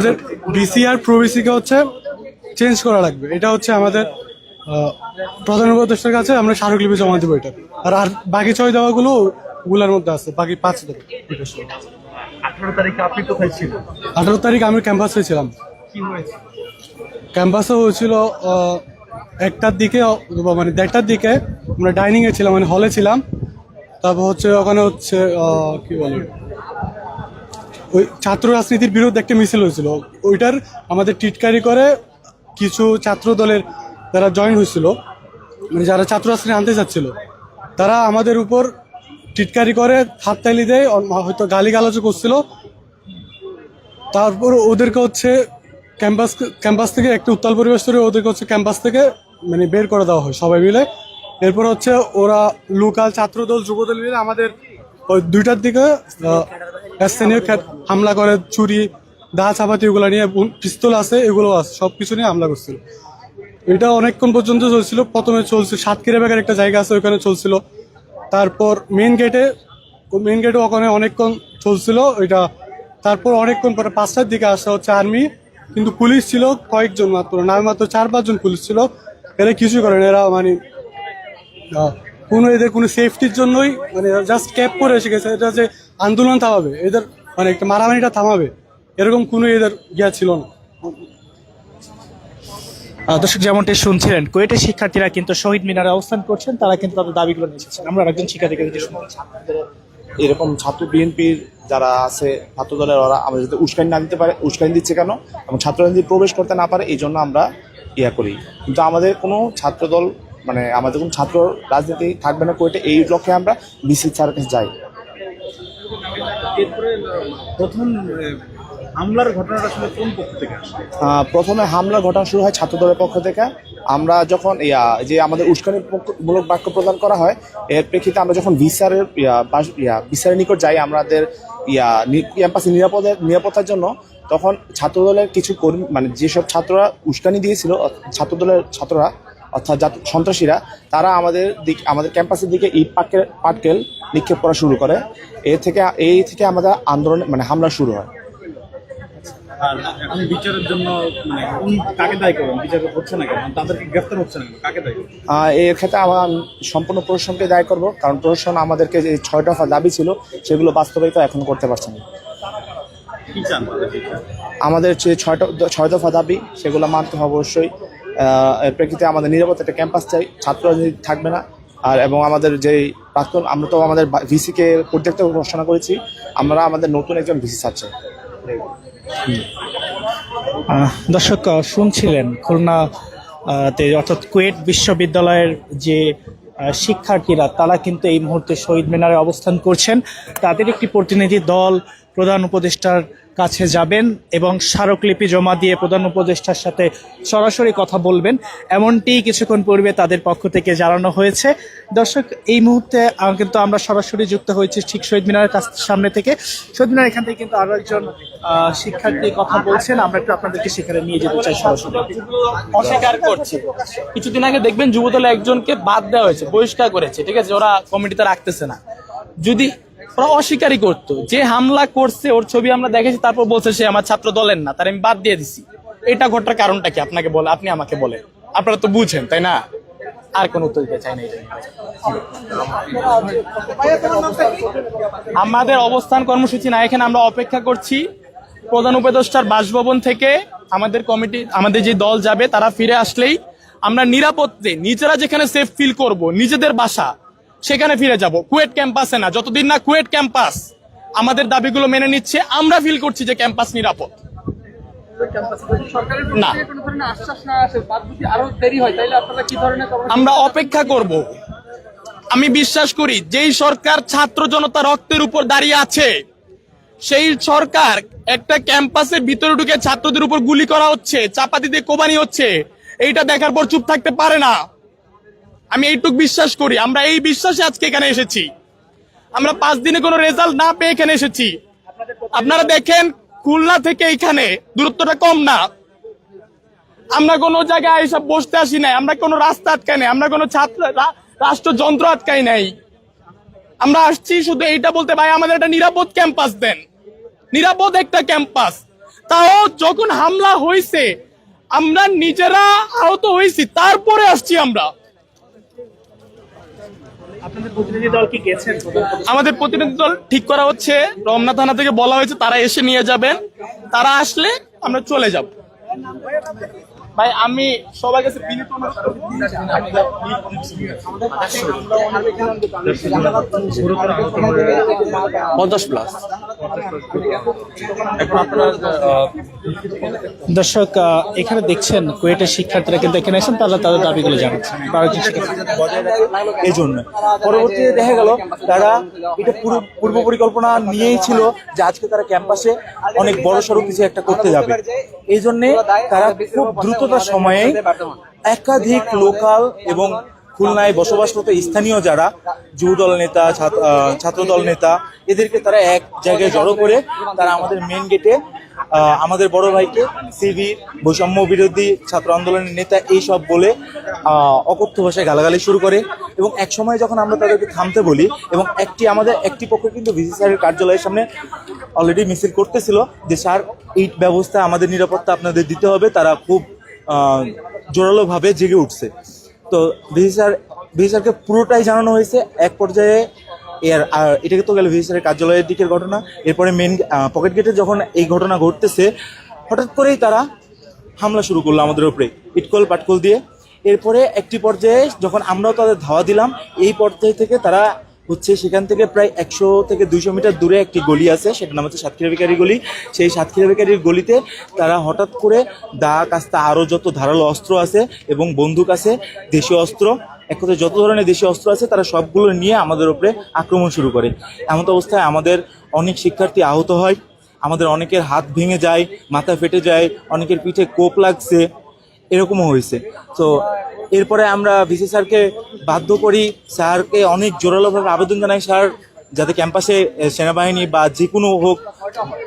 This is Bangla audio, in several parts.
আমাদের বিসি আর প্রবিসিকে হচ্ছে চেঞ্জ করা লাগবে। এটা হচ্ছে আমাদের প্রধান উপদেষ্টার কাছে আমরা স্মারকলিপি জমা দেবো এটা। আর আর বাকি ছয় দেওয়াগুলো ওগুলার মধ্যে আছে বাকি পাঁচ দেবো। আঠারো তারিখে আপনি কোথায় ছিলেন? আঠারো তারিখ আমি ক্যাম্পাসে ছিলাম। ক্যাম্পাসে হয়েছিল একটার দিকে মানে দেড়টার দিকে আমরা ডাইনিং এ ছিলাম মানে হলে ছিলাম। তারপর হচ্ছে ওখানে হচ্ছে কি বলে? ওই ছাত্র রাজনীতির বিরুদ্ধে একটা মিছিল হয়েছিল। ওইটার আমাদের টিটকারি করে কিছু ছাত্র দলের যারা জয়েন হয়েছিল মানে যারা ছাত্র রাজনীতি আনতে চাচ্ছিল তারা আমাদের উপর টিটকারি করে হাত হাততালি দেয় হয়তো গালি গালাজও করছিল। তারপর ওদেরকে হচ্ছে ক্যাম্পাস ক্যাম্পাস থেকে একটা উত্তাল পরিবেশ তৈরি ওদেরকে হচ্ছে ক্যাম্পাস থেকে মানে বের করে দেওয়া হয় সবাই মিলে। এরপর হচ্ছে ওরা লোকাল ছাত্রদল, যুবদল মিলে আমাদের ওই দুইটার দিকে স্থানীয় ক্ষেত হামলা করে, চুরি দা চাপাতি এগুলো নিয়ে পিস্তল আছে, এগুলো আছে সব কিছু নিয়ে হামলা করছিল। এটা অনেকক্ষণ পর্যন্ত চলছিল। প্রথমে চলছিল সাতক্ষীরা ব্যাগের একটা জায়গা আছে, ওইখানে চলছিল। তারপর মেন গেটে মেন গেটে ওখানে অনেকক্ষণ চলছিল ওইটা তারপর অনেকক্ষণ পরে পাঁচটার দিকে আসা হচ্ছে আর্মি কিন্তু পুলিশ ছিল কয়েকজন মাত্র নামে মাত্র চার পাঁচজন পুলিশ ছিল। এরা কিছুই করেন, এরা মানে কোনো এদের কোনো সেফটির জন্যই মানে জাস্ট ক্যাপ করে এসে গেছে। এটা যে আন্দোলন থামাবে এদের মানে একটা মারামারিটা থামাবে এরকম কোনো এদের গিয়া ছিল না। দর্শক যেমনটি শুনছিলেন কুয়েটের শিক্ষার্থীরা কিন্তু শহীদ মিনারে অবস্থান করছেন তারা কিন্তু তাদের দাবিগুলো নিয়ে এসেছেন আমরা একজন শিক্ষার্থীকে যদি। এরকম ছাত্র বিএনপির যারা আছে ছাত্র দলের ওরা আমাদের যাতে উস্কানি না দিতে পারে উস্কানি দিচ্ছে কেন? এবং ছাত্র প্রবেশ করতে না পারে এই জন্য আমরা ইয়া করি। কিন্তু আমাদের কোনো ছাত্র দল মানে আমাদের কোনো ছাত্র রাজনীতি থাকবে না কোয়েটে এই লক্ষ্যে আমরা বিসি স্যারের কাছে যাই। প্রথম হামলার ঘটনাটা আসলে কোন পক্ষ থেকে প্রথমে হামলা ঘটনা শুরু হয় ছাত্রদলের পক্ষ থেকে। আমরা যখন ইয়া যে আমাদের উস্কানি মূলক বাক্য প্রদান করা হয় এর প্রেক্ষিতে আমরা যখন ভিসারের ইয়া ভিসারের নিকট যাই আমাদের ইয়া ক্যাম্পাসে নিরাপদের নিরাপত্তার জন্য তখন ছাত্রদলের কিছু কর্মী মানে যেসব ছাত্ররা উস্কানি দিয়েছিল ছাত্রদলের ছাত্ররা অর্থাৎ সন্ত্রাসীরা তারা আমাদের দিক আমাদের ক্যাম্পাসের দিকে ইট পাটকেল পাটকেল নিক্ষেপ করা শুরু করে। এ থেকে এই থেকে আমাদের আন্দোলন মানে হামলা শুরু হয়। আর এখন বিচারের জন্য মানে কাকে দায়ী করবেন? বিচার হচ্ছে না কেন? তাদেরকে গ্রেফতার হচ্ছে না কাকে দায়ী করবেন? এর ক্ষেত্রে আমরা সম্পূর্ণ প্রশাসনকে দায় করব কারণ প্রশাসন আমাদেরকে যে ছয় দফা দাবি ছিল সেগুলো বাস্তবায়িত এখন করতে পারছে না? আমাদের যে ছয় দফা দাবি সেগুলো মানতে হবে অবশ্যই। প্রেক্ষিতে আমাদের নিরাপত্তা একটা ক্যাম্পাস চাই ছাত্র রাজনীতি থাকবে না। আর এবং আমাদের যেই প্রাক্তন, আমরা তো আমাদের ভিসিকে পরিত্যক্ত ঘোষণা করেছি, আমরা আমাদের নতুন একজন ভিসি চাই। দর্শক শুনছিলেন খুলনা তে অর্থাৎ কুয়েট বিশ্ববিদ্যালয়ের যে শিক্ষার্থীরা, তারা কিন্তু এই মুহূর্তে শহীদ মিনারে অবস্থান করছেন। তাদের একটি প্রতিনিধি দল প্রধান উপদেষ্টার কাছে যাবেন এবং স্মারকলিপি জমা দিয়ে প্রধান উপদেষ্টার সাথে সরাসরি কথা বলবেন। এমনটি কিছুক্ষণ পূর্বে তাদের পক্ষ থেকে জানানো হয়েছে। দর্শক, এই মুহূর্তে কিন্তু আমরা সরাসরি যুক্ত হয়েছি ঠিক শহীদ মিনারের কাছ সামনে থেকে। শহীদ মিনার এখান থেকে কিন্তু আরও একজন শিক্ষার্থী কথা বলছেন। আমরা একটু আপনাদেরকে সেখানে নিয়ে যেতে চাই সরাসরি। অস্বীকার করছি। কিছুদিন আগে দেখবেন যুবদলে একজনকে বাদ দেওয়া হয়েছে, বহিষ্কার করেছে। ঠিক আছে, ওরা কমিটিতে রাখতেছে না। যদি ওরা অস্বীকারই করতো। যে হামলা করছে, ওর ছবি আমরা দেখেছি, তারপর বলছে সে আমার ছাত্র দলের না, তার আমি বাদ দিয়ে দিছি। এটা ঘটার কারণটা কি? আপনাকে বলে, আপনি আমাকে বলেন। আপনারা তো বুঝেন, তাই না? আর কোন উত্তর দিতে চাই না আমাদের অবস্থান কর্মসূচি না, এখানে আমরা অপেক্ষা করছি। প্রধান উপদেষ্টার বাসভবন থেকে আমাদের কমিটি, আমাদের যে দল যাবে, তারা ফিরে আসলেই আমরা নিরাপত্তে নিজেরা যেখানে সেফ ফিল করব, নিজেদের বাসা সেখানে ফিরে যাব। কুয়েট ক্যাম্পাসে না, যতদিন না কুয়েট ক্যাম্পাস আমাদের দাবিগুলো মেনে নিচ্ছে, আমরা ফিল করছি যে ক্যাম্পাস নিরাপদ। না। আমরা অপেক্ষা করব। আমি বিশ্বাস করি, যেই সরকার ছাত্র জনতা রক্তের উপর দাঁড়িয়ে আছে, সেই সরকার একটা ক্যাম্পাসের ভিতরে ঢুকে ছাত্রদের উপর গুলি করা হচ্ছে চাপাতি দিয়ে কোবানি হচ্ছে, এইটা দেখার পর চুপ থাকতে পারে না। আমি এইটুক বিশ্বাস করি, আমরা এই বিশ্বাসে আজকে এখানে এসেছি। আমরা পাঁচ দিনে কোনো রেজাল্ট না পেয়ে এখানে এসেছি। আপনারা দেখেন, খুলনা থেকে এখানে দূরত্বটা কম না। আমরা কোনো জায়গায় এসব বসতে আসি নাই, আমরা কোনো রাস্তা আটকাই নাই, আমরা কোনো ছাত্র রাষ্ট্রযন্ত্র আটকাই নাই। আমরা আসছি শুধু এইটা বলতে, ভাই, আমাদের একটা নিরাপদ ক্যাম্পাস দেন। নিরাপদ একটা ক্যাম্পাস তাও যখন হামলা হয়েছে আমরা নিজেরা আহত হয়েছি তারপরে আসছি আমরা আপনাদের প্রতিনিধি দল কি গেছেন আমাদের প্রতিনিধি দল ঠিক করা হচ্ছে। রমনা থানা থেকে বলা হয়েছে তারা এসে নিয়ে যাবেন। তারা আসলে আমরা চলে যাব। ভাই আমি সবার কাছে বিনীত অনুরোধ পঞ্চাশ প্লাস দর্শক এখানে দেখছেন কুয়েটের শিক্ষার্থীরা কিন্তু এখানে এসেছেন তারা তাদের দাবিগুলো জানাচ্ছেন তারা এই জন্য পরবর্তীতে দেখা গেল তারা এটা পুরো পূর্ব পরিকল্পনা নিয়েই ছিল যে আজকে তারা ক্যাম্পাসে অনেক বড় সড়ো কিছু একটা করতে যাবে। এই জন্য তারা খুব দ্রুততার সময়ে একাধিক লোকাল এবং খুলনায় বসবাসরত স্থানীয় যারা যুবদল নেতা ছাত্রদল নেতা এদেরকে তারা এক জায়গায় জড়ো করে তারা আমাদের মেন গেটে আমাদের বড় ভাইকে সিভি বৈষম্য বিরোধী ছাত্র আন্দোলনের নেতা এই সব বলে অকথ্য ভাষায় গালাগালি শুরু করে এবং এক সময় যখন আমরা তাদেরকে থামতে বলি এবং একটি আমাদের একটি পক্ষ কিন্তু ভিসি স্যারের কার্যালয়ের সামনে অলরেডি মিছিল করতেছিল যে, স্যার, এই ব্যবস্থা আমাদের নিরাপত্তা আপনাদের দিতে হবে। তারা খুব জোরালোভাবে জেগে উঠছে। তো ভিসি স্যার, ভিসি স্যারকে পুরোটাই জানানো হয়েছে। এক পর্যায়ে এর আর এটাকে তো গেল ভিসি স্যারের কার্যালয়ের দিকের ঘটনা। এরপরে মেন পকেট গেটে যখন এই ঘটনা ঘটতেছে, হঠাৎ করেই তারা হামলা শুরু করল আমাদের উপরে, ইটকল পাটকল দিয়ে। এরপরে একটি পর্যায়ে যখন আমরাও তাদের ধাওয়া দিলাম, এই পর্যায় থেকে তারা হচ্ছে সেখান থেকে প্রায় একশো থেকে দুইশো মিটার দূরে একটি গলি আছে, সেটার নাম হচ্ছে সাতক্ষীরা বেকারি গলি। সেই সাতক্ষীরা বেকারির গলিতে তারা হঠাৎ করে দা কাস্তা আরও যত ধারালো অস্ত্র আছে এবং বন্দুক আছে, দেশীয় অস্ত্র, এক কথায় যত ধরনের দেশীয় অস্ত্র আছে, তারা সবগুলো নিয়ে আমাদের উপরে আক্রমণ শুরু করে। এমন অবস্থায় আমাদের অনেক শিক্ষার্থী আহত হয়, আমাদের অনেকের হাত ভেঙে যায়, মাথা ফেটে যায়, অনেকের পিঠে কোপ লাগছে এরকমও হয়েছে। তো এরপরে আমরা ভিসি স্যারকে বাধ্য করি, স্যারকে অনেক জোরালোভাবে আবেদন জানাই। স্যার, যাতে ক্যাম্পাসে সেনাবাহিনী বা যে কোনো হোক,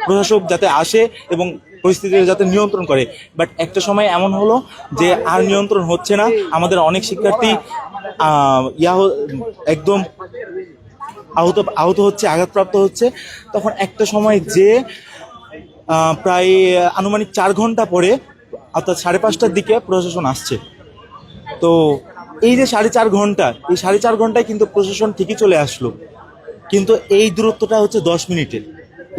প্রশাসক যাতে আসে এবং পরিস্থিতি যাতে নিয়ন্ত্রণ করে। বাট একটা সময় এমন হলো যে আর নিয়ন্ত্রণ হচ্ছে না। আমাদের অনেক শিক্ষার্থী ইয়া একদম আহত আহত হচ্ছে, আঘাতপ্রাপ্ত হচ্ছে। তখন একটা সময় যে প্রায় আনুমানিক চার ঘণ্টা পরে অর্থাৎ সাড়ে পাঁচটার দিকে প্রশাসন আসছে। তো এই যে সাড়ে চার ঘণ্টা, এই সাড়ে চার ঘন্টায় কিন্তু প্রশাসন ঠিকই চলে আসলো। কিন্তু এই দূরত্বটা হচ্ছে দশ মিনিটের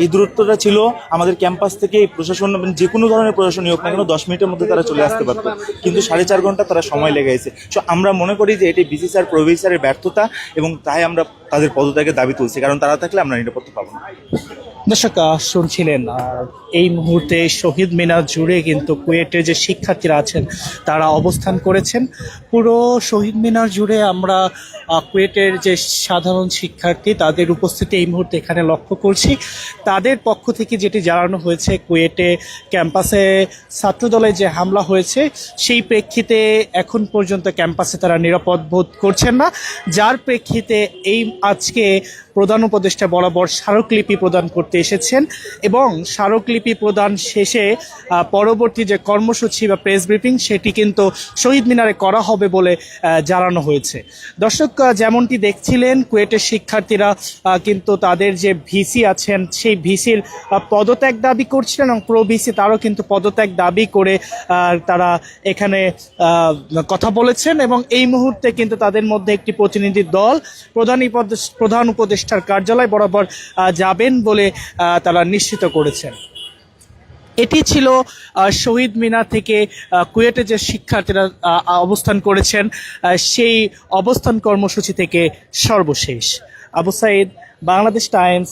এই দূরত্বটা ছিল আমাদের ক্যাম্পাস থেকে এই প্রশাসন মানে যে কোনো ধরনের প্রশাসনই হোক না কেন, দশ মিনিটের মধ্যে তারা চলে আসতে পারতো। কিন্তু সাড়ে চার ঘণ্টা তারা সময় লেগে গেছে সো আমরা মনে করি যে এটি বিসি স্যার স্যারের ব্যর্থতা এবং তাই আমরা তাদের পদত্যাগের দাবি তুলছি। কারণ তারা থাকলে আমরা নিরাপত্তা পাবো না। দর্শক শুনছিলেন এই মুহূর্তে শহীদ মিনার জুড়ে কিন্তু কুয়েটের যে শিক্ষার্থীরা আছেন, তারা অবস্থান করেছেন। পুরো শহীদ মিনার জুড়ে আমরা কুয়েটের যে সাধারণ শিক্ষার্থী, তাদের উপস্থিতি এই মুহূর্তে এখানে লক্ষ্য করছি। তাদের পক্ষ থেকে যেটি জানানো হয়েছে, কুয়েটে ক্যাম্পাসে ছাত্রদলে যে হামলা হয়েছে, সেই প্রেক্ষিতে এখন পর্যন্ত ক্যাম্পাসে তারা নিরাপদ বোধ করছেন না। যার প্রেক্ষিতে এই আজকে প্রধান উপদেষ্টা বরাবর স্মারকলিপি প্রদান করতে এসেছেন এবং স্মারকলিপি প্রদান শেষে পরবর্তী যে কর্মসূচি বা প্রেস ব্রিফিং সেটি কিন্তু শহীদ মিনারে করা হবে বলে জানানো হয়েছে। দর্শক যেমনটি দেখছিলেন, কুয়েটের শিক্ষার্থীরা কিন্তু তাদের যে ভিসি আছেন, সেই ভিসির পদত্যাগ দাবি করছিলেন এবং প্রো ভিসি তারও কিন্তু পদত্যাগ দাবি করে তারা এখানে কথা বলেছেন এবং এই মুহূর্তে কিন্তু তাদের মধ্যে একটি প্রতিনিধি দল, প্রধান প্রধান উপদেষ্টার কার্যালয় বরাবর যাবেন বলে তারা নিশ্চিত করেছেন। এটি ছিল শহীদ মিনা থেকে কুয়েটে যে শিক্ষার্থীরা অবস্থান করেছেন সেই অবস্থান কর্মসূচি থেকে সর্বশেষ। আবু সাইদ, বাংলাদেশ টাইমস